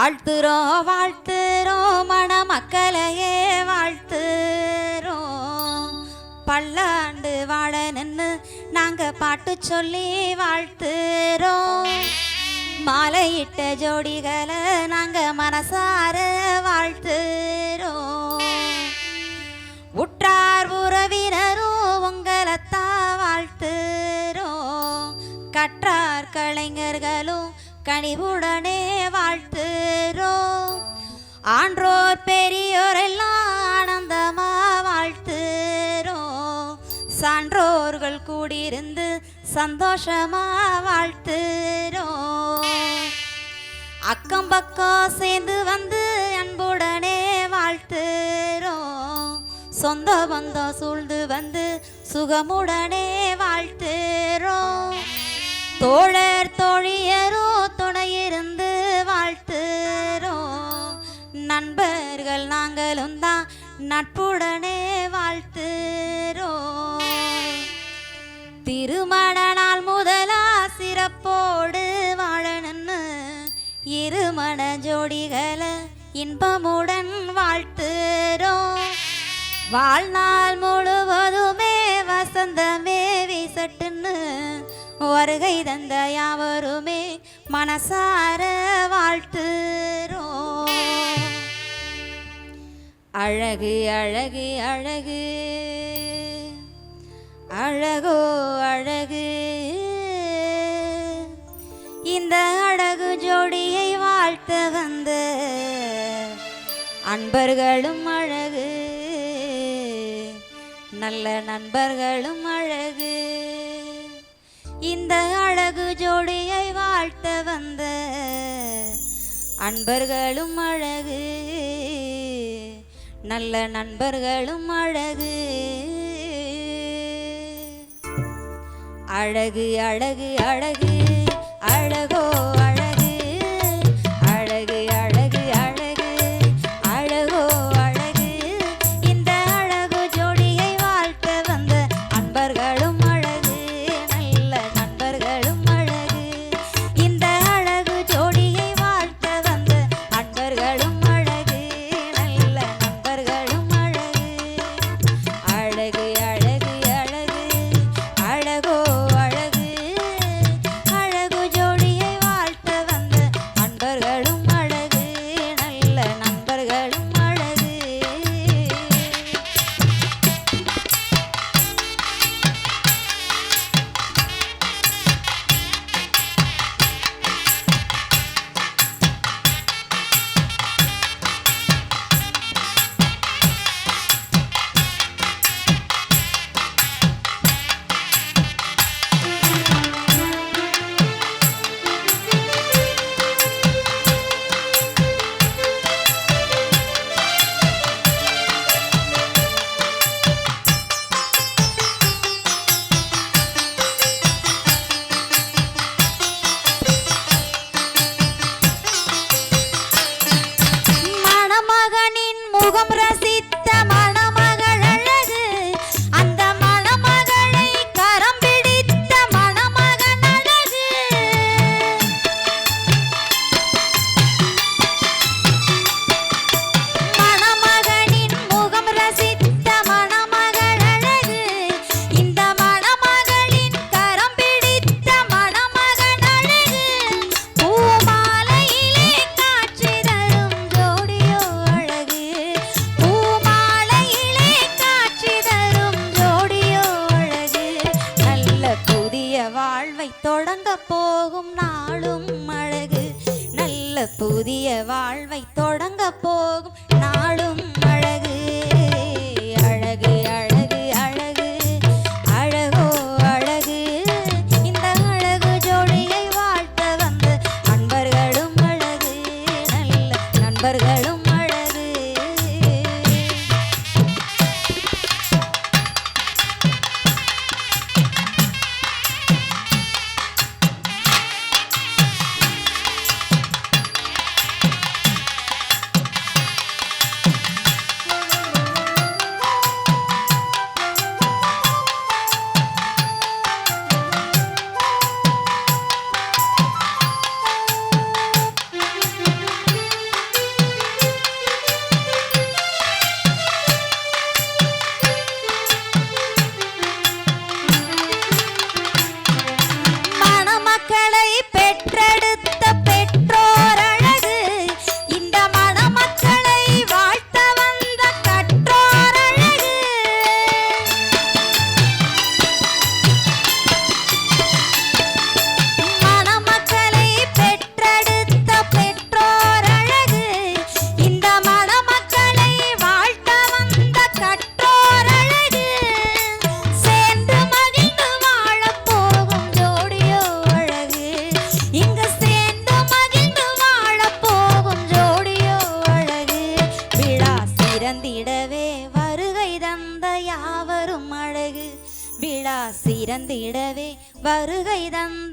வாழ்த்துறோம் வாழ்த்துறோம் மணமக்களையே வாழ்த்துறோம் பல்லாண்டு வாழ நின்று நாங்கள் பாட்டு சொல்லி வாழ்த்துறோம் மாலையிட்ட ஜோடிகளை நாங்கள் மனசார வாழ்த்துறோம் உற்றார் உறவினரும் உங்களைத்தான் வாழ்த்துறோம் கற்றார் கலைஞர்களும் கனிவுடனே வாழ்த்துறோம். ஆன்றோர் பெரியோர் எல்லாம் ஆனந்தமா வாழ்த்துறோம். சான்றோர்கள் கூடியிருந்து சந்தோஷமா வாழ்த்துறோம். அக்கம் பக்கம் சேர்ந்து வந்து அன்புடனே வாழ்த்துறோம். சொந்த பந்தம் சூழ்ந்து வந்து சுகமுடனே வாழ்த்துறோம். தோழர் தோழியரோ துணையிருந்து வாழ்த்துறோம் நண்பர்கள் நாங்களும் தான் நட்புடனே வாழ்த்துறோம் திருமண நாள் முதலா சிறப்போடு வாழணும்னு இருமண ஜோடிகளை இன்பமுடன் வாழ்த்துறோம் வாழ்நாள் முழுவதுமே வசந்தமே வருகை தந்த யாவருமே மனசார வாழ்த்துறோம் அழகு அழகு அழகு. அழகோ அழகு. இந்த அழகு ஜோடியை வாழ்த்த வந்த அன்பர்களும் அழகு. நல்ல நண்பர்களும் அழகு. இந்த அழகு ஜோடியை வாழ்த்த வந்த அன்பர்களும் அழகு. நல்ல நண்பர்களும் அழகு. அழகு அழகு அழகு அழகோ அழகு ಗೋಮರಾಸಿ வாழ்வை தொடங்க போகும் நாளும் அழகு. நல்ல புதிய வாழ்வை தொடங்க போகும் நாளும் அழகு. அழகு அழகு அழகு. அழகோ அழகு. இந்த அழகு ஜோடியை வாழ்த்த வந்த அன்பர்களும் அழகு. நல்ல நண்பர்களும் வருகை தந்த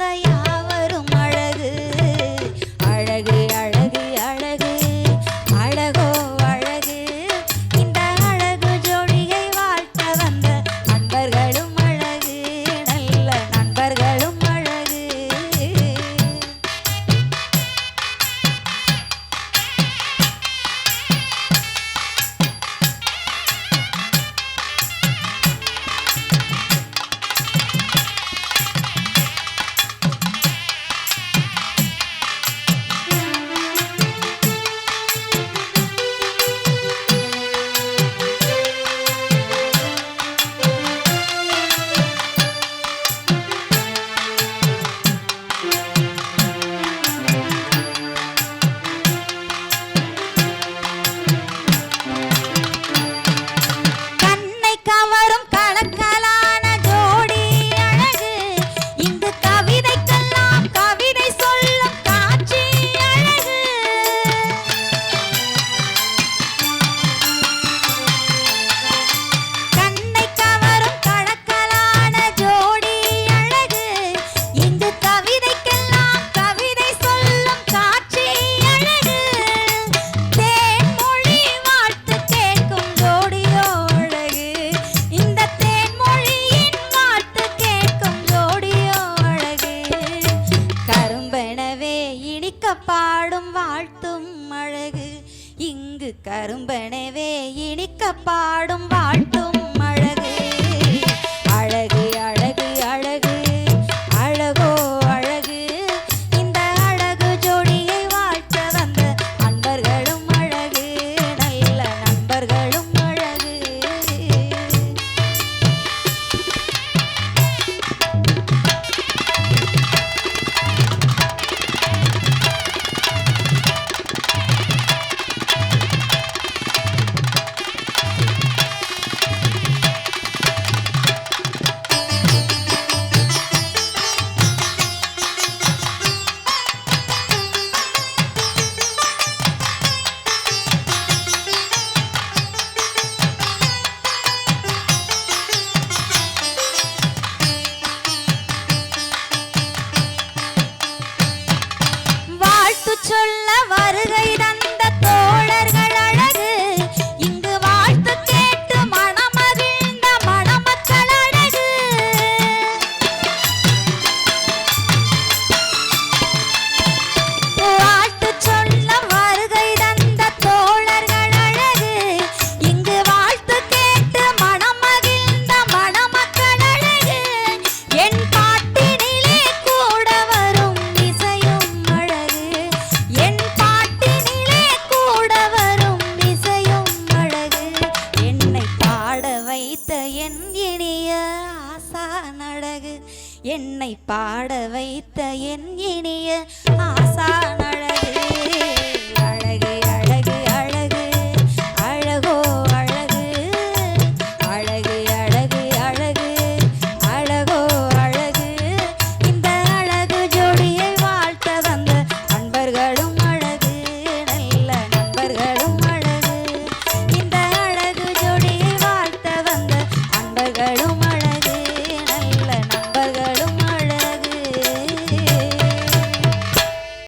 巴掌巴掌。தேடிய ஆசா நடகு என்னை பாட வைத்த என் இனிய ஆசா நடகு.